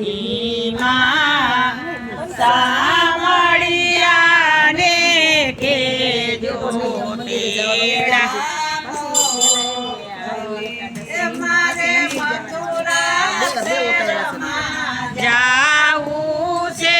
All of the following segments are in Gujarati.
રાણીમાં સામળિયાને મારે મથુરા જાવું છે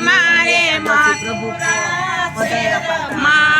મારે માં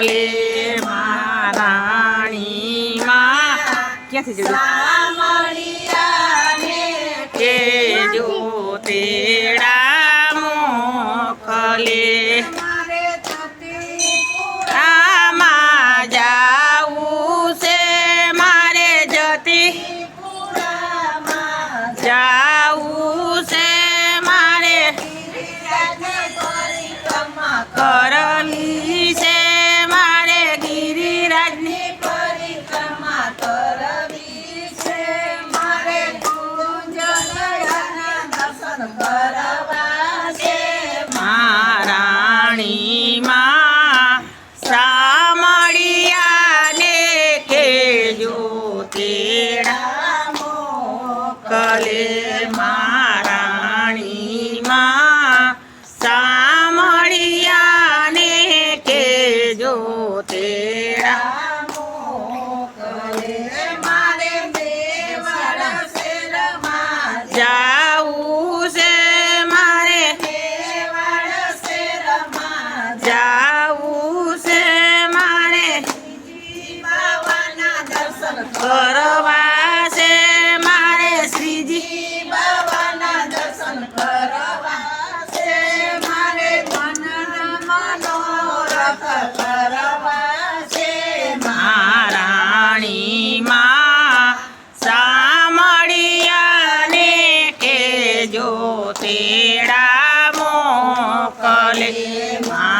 છે મારે માં. ક્યાંથી જડું કે જો દર્શન કરવા છે મારે શ્રીજી બાવાના દર્શન કરવા છે મારે મનના મનોરથ કરવા છે તેડા મોકલે મહારાણીમાં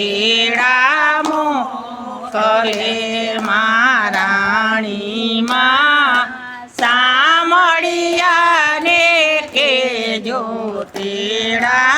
તેડા મોકલે સામળિયા ને કે જો તેડા